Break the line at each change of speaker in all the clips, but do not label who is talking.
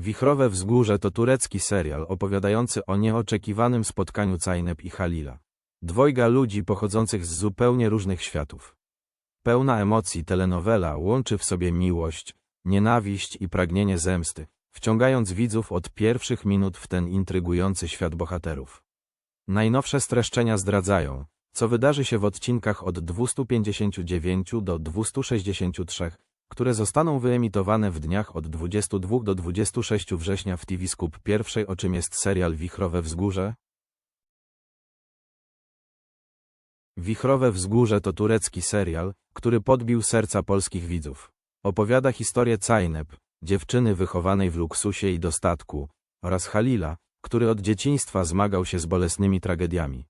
Wichrowe Wzgórze to turecki serial opowiadający o nieoczekiwanym spotkaniu Cajnep i Halila. Dwojga ludzi pochodzących z zupełnie różnych światów. Pełna emocji telenowela łączy w sobie miłość, nienawiść i pragnienie zemsty, wciągając widzów od pierwszych minut w ten intrygujący świat bohaterów. Najnowsze streszczenia zdradzają, co wydarzy się w odcinkach od 259 do 263, które zostaną wyemitowane w dniach od 22 do 26 września w TV Scoop pierwszej, o czym jest serial Wichrowe Wzgórze. Wichrowe Wzgórze to turecki serial, który podbił serca polskich widzów. Opowiada historię Cajnep, dziewczyny wychowanej w luksusie i dostatku, oraz Halila, który od dzieciństwa zmagał się z bolesnymi tragediami.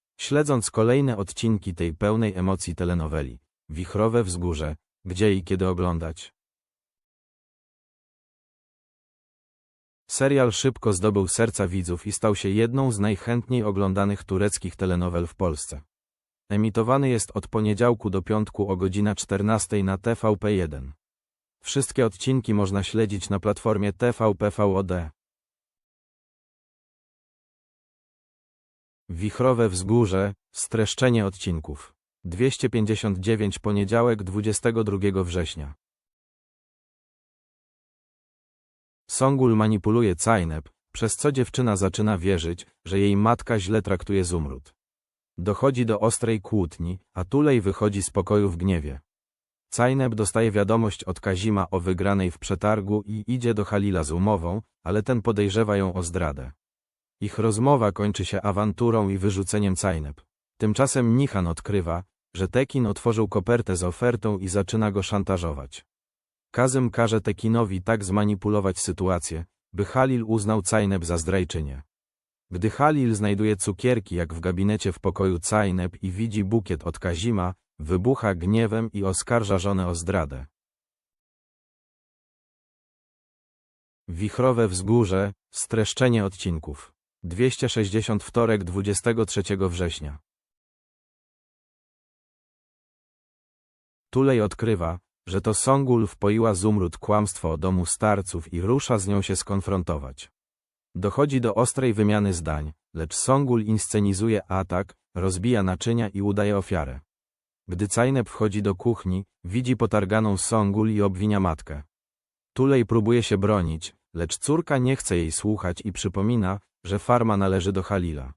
śledząc kolejne odcinki tej pełnej emocji telenoweli. Wichrowe Wzgórze, gdzie i kiedy oglądać. Serial szybko zdobył serca widzów i stał się jedną z najchętniej oglądanych tureckich telenowel w Polsce. Emitowany jest od poniedziałku do piątku o godzina 14 na TVP1. Wszystkie odcinki można śledzić na platformie TVP VOD. Wichrowe Wzgórze, streszczenie odcinków. 259 poniedziałek 22 września. Songul manipuluje Cajnep, przez co dziewczyna zaczyna wierzyć, że jej matka źle traktuje Zumrud. Dochodzi do ostrej kłótni, a Tulej wychodzi z pokoju w gniewie. Cajnep dostaje wiadomość od Kazima o wygranej w przetargu i idzie do Halila z umową, ale ten podejrzewa ją o zdradę. Ich rozmowa kończy się awanturą i wyrzuceniem Cajnep. Tymczasem Nichan odkrywa, że Tekin otworzył kopertę z ofertą i zaczyna go szantażować. Kazym każe Tekinowi tak zmanipulować sytuację, by Halil uznał Cajnep za zdrajczynię. Gdy Halil znajduje cukierki jak w gabinecie w pokoju Cajnep i widzi bukiet od Kazima, wybucha gniewem i oskarża żonę o zdradę. Wichrowe Wzgórze, streszczenie odcinków. 260 wtorek 23 września. Tulej odkrywa, że to Songul wpoiła Zumrud kłamstwo o domu starców i rusza z nią się skonfrontować. Dochodzi do ostrej wymiany zdań, lecz Songul inscenizuje atak, rozbija naczynia i udaje ofiarę. Gdy Cajnep wchodzi do kuchni, widzi potarganą Songul i obwinia matkę. Tulej próbuje się bronić, lecz córka nie chce jej słuchać i przypomina, że farma należy do Halila.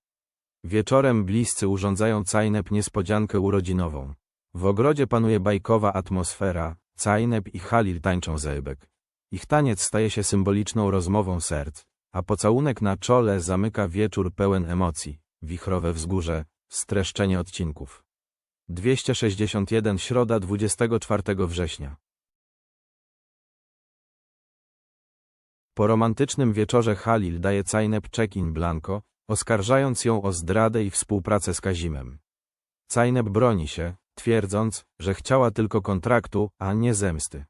Wieczorem bliscy urządzają Cajnep niespodziankę urodzinową. W ogrodzie panuje bajkowa atmosfera, Cajnep i Halil tańczą zejbek. Ich taniec staje się symboliczną rozmową serc, a pocałunek na czole zamyka wieczór pełen emocji, wichrowe wzgórze, streszczenie odcinków. 261 Środa 24 września Po romantycznym wieczorze Halil daje Cajnep check-in Blanco, oskarżając ją o zdradę i współpracę z Kazimem. Cajnep broni się, twierdząc, że chciała tylko kontraktu, a nie zemsty.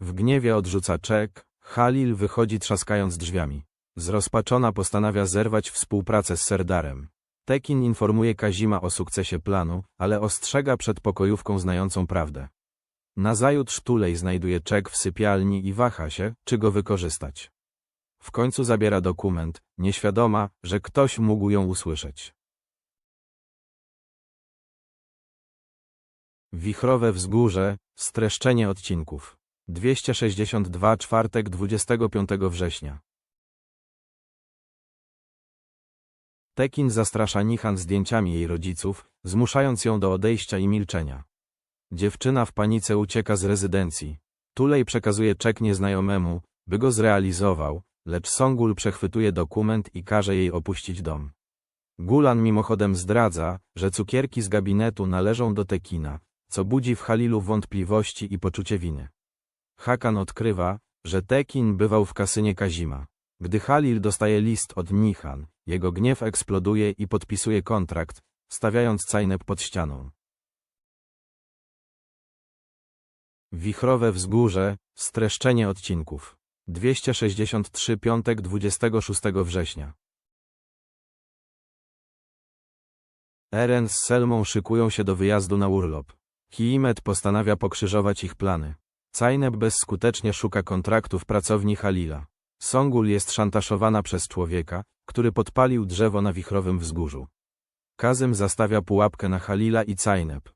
W gniewie odrzuca czek, Halil wychodzi trzaskając drzwiami. Zrozpaczona postanawia zerwać współpracę z Serdarem. Tekin informuje Kazima o sukcesie planu, ale ostrzega przed pokojówką znającą prawdę. Nazajutrz Tulej znajduje czek w sypialni i waha się, czy go wykorzystać. W końcu zabiera dokument, nieświadoma, że ktoś mógł ją usłyszeć. Wichrowe wzgórze, streszczenie odcinków. 262 czwartek 25 września. Tekin zastrasza Nichan zdjęciami jej rodziców, zmuszając ją do odejścia i milczenia. Dziewczyna w panice ucieka z rezydencji. Tulej przekazuje czek nieznajomemu, by go zrealizował, lecz Songul przechwytuje dokument i każe jej opuścić dom. Gulan mimochodem zdradza, że cukierki z gabinetu należą do Tekina, co budzi w Halilu wątpliwości i poczucie winy. Hakan odkrywa, że Tekin bywał w kasynie Kazima. Gdy Halil dostaje list od Nihan, jego gniew eksploduje i podpisuje kontrakt, stawiając Cajnep pod ścianą. Wichrowe wzgórze, streszczenie odcinków. 263 piątek 26 września. Eren z Selmą szykują się do wyjazdu na urlop. Kiimet postanawia pokrzyżować ich plany. Cajnep bezskutecznie szuka kontraktów pracowni Halila. Songul jest szantażowana przez człowieka, który podpalił drzewo na wichrowym wzgórzu. Kazym zastawia pułapkę na Halila i Cajnep.